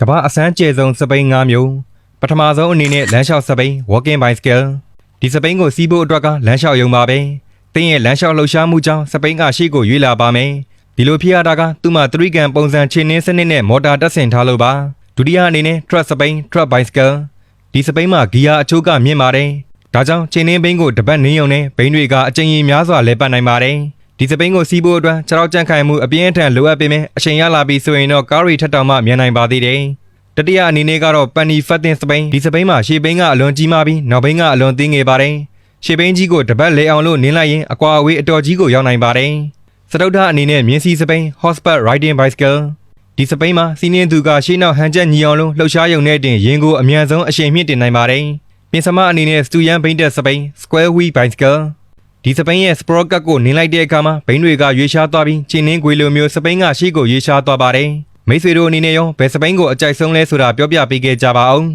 ကမ္ဘာအစမ်းကျဲဆုံးစပိန်၅မျိုးပထမဆုံးအနေနဲ့လမ်းလျှောက်စပိန် walking bicycle ဒီစပိန်ကိုစီးဖို့အတွက်ကလမ်းလျှောက်ရုံပါပဲတင်းရဲ့လမ်းလျှောက်လှုပ်ရှားမှုကြောင့်စပိန်ကရှေ့ကိုရွေ့လာပါမယ်ဒီလိုဖြစ်ရတာကသူ့မှာ3ကန်ပုံစံခြေနှင်းစနစ်နဲ့မော်တာတက်ဆင်ထားလို့ပါဒုတိယအနေနဲ့ truck စပိန် truck bicycle ဒီစပိန်မှာဂီယာအချိုးကမြင့်ပါတယ်ဒါကြောင့်ခြေနှင်းဘိန်းကိုတပတ်နင်းရုံနဲ့ဘိန်းတွေကအကြိမ်ကြီးများစွာလဲပတ်နိုင်ပါတယ် ဒီစပိန်ကိုစီးဖို့အတွက်ခြေထောက်ကြန့်ခိုင်မှုအပြင်းအထန်လိုအပ်ပေမဲ့အချိန်ရလာပြီဆိုရင်တော့ကားရီထက်တောင်မှမြန်နိုင်ပါသေးတယ်တတိယအနေနဲ့ကတော့ပန်နီဖတ်တင်စပိန်ဒီစပိန်မှာရှေ့ဘိန်းကအလွန်ကြီးမားပြီးနောက်ဘိန်းကအလွန်သေးငယ်ပါတယ်ရှေ့ဘိန်းကြီးကိုတပတ်လဲအောင်လို့နင်းလိုက်ရင်အကွာအဝေးအတော်ကြီးကိုရောက်နိုင်ပါတယ်စတုတ္ထအနေနဲ့မြင်းစီစပိန် horseback riding bicycle ဒီစပိန်မှာစီးနှင်းသူကရှေ့နောက်ဟန်ချက်ညီအောင်လို့လှုပ်ရှားရုံနဲ့တင်ရင်ကိုအမြန်ဆုံးအရှိန်မြင့်တင်နိုင်ပါတယ်ပြင်စမအနေနဲ့စတူယန်ဘိန်းတက်စပိန် square wheel bicycle ဒီစပိန်ရဲ့စပရော့ကတ်ကိုနင်းလိုက်တဲ့အခါမှာဘိန်းတွေကရွေးရှားသွားပြီးချင်းနှင်းခွေလိုမျိုးစပိန်ကရှေ့ကိုရွေးရှားသွားပါတယ်မိတ်ဆွေတို့အနေနဲ့ရောဘယ်စပိန်ကိုအကြိုက်ဆုံးလဲဆိုတာပြောပြပေးခဲ့ကြပါအောင်